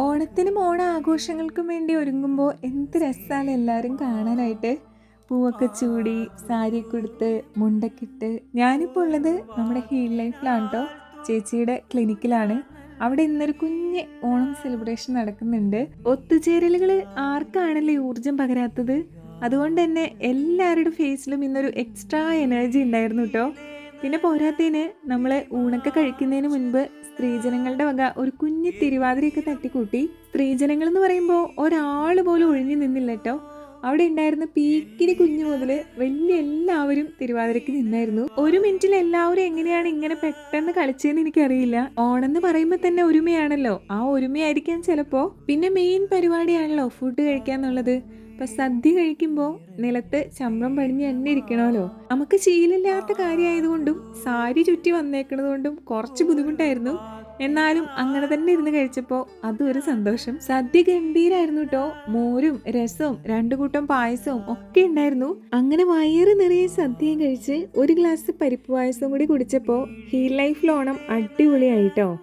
ഓണത്തിനും ഓണ ആഘോഷങ്ങൾക്കും വേണ്ടി ഒരുങ്ങുമ്പോൾ എന്ത് രസമാണ് എല്ലാവരും കാണാനായിട്ട്? പൂവൊക്കെ ചൂടി സാരിയൊക്കെ കൊടുത്ത് മുണ്ടൊക്കെ ഞാനിപ്പോൾ ഉള്ളത് നമ്മുടെ ഹീൽ ലൈഫിലാണ് കേട്ടോ ചേച്ചിയുടെ ക്ലിനിക്കിലാണ്. അവിടെ ഇന്നൊരു കുഞ്ഞ് ഓണം സെലിബ്രേഷൻ നടക്കുന്നുണ്ട്. ഒത്തുചേരലുകൾ ആർക്കാണല്ലേ ഊർജം പകരാത്തത്? അതുകൊണ്ട് തന്നെ എല്ലാവരുടെ ഫേസിലും ഇന്നൊരു എക്സ്ട്രാ എനർജി ഉണ്ടായിരുന്നു കേട്ടോ പിന്നെ പോരാത്തതിന് നമ്മൾ ഊണൊക്കെ കഴിക്കുന്നതിന് മുൻപ് സ്ത്രീജനങ്ങളുടെ വക ഒരു കുഞ്ഞു തിരുവാതിരയൊക്കെ തട്ടിക്കൂട്ടി സ്ത്രീജനങ്ങൾ എന്ന് പറയുമ്പോൾ ഒരാൾ പോലും ഒഴിഞ്ഞു നിന്നില്ല കേട്ടോ അവിടെ ഉണ്ടായിരുന്ന പീക്കിരി കുഞ്ഞു മുതൽ വലിയ എല്ലാവരും തിരുവാതിരക്ക് നിന്നായിരുന്നു. ഒരു മിനിറ്റിൽ എല്ലാവരും എങ്ങനെയാണ് ഇങ്ങനെ പെട്ടെന്ന് കളിച്ചതെന്ന് എനിക്കറിയില്ല. ഓണെന്ന് പറയുമ്പോൾ തന്നെ ഒരുമയാണല്ലോ. ആ ഒരുമയായിരിക്കാം ചിലപ്പോ. പിന്നെ മെയിൻ പരിപാടിയാണല്ലോ ഫുഡ് കഴിക്കാന്നുള്ളത്. ഇപ്പൊ സദ്യ കഴിക്കുമ്പോൾ നിലത്ത് ചമ്രം പടിഞ്ഞ് തന്നെ ഇരിക്കണമല്ലോ. നമുക്ക് ശീലമില്ലാത്ത കാര്യമായതുകൊണ്ടും സാരി ചുറ്റി വന്നേക്കണത് കൊണ്ടും കുറച്ച് ബുദ്ധിമുട്ടായിരുന്നു. എന്നാലും അങ്ങനെ തന്നെ ഇരുന്ന് കഴിച്ചപ്പോൾ അതും ഒരു സന്തോഷം. സദ്യ ഗംഭീരായിരുന്നു കേട്ടോ മോരും രസവും രണ്ടു കൂട്ടം പായസവും ഒക്കെ ഉണ്ടായിരുന്നു. അങ്ങനെ വയറ് നിറയെ സദ്യയും കഴിച്ച് ഒരു ഗ്ലാസ് പരിപ്പ് പായസവും കൂടി കുടിച്ചപ്പോൾ ഹീ ലൈഫ് ഓണം അടിപൊളിയായിട്ടോ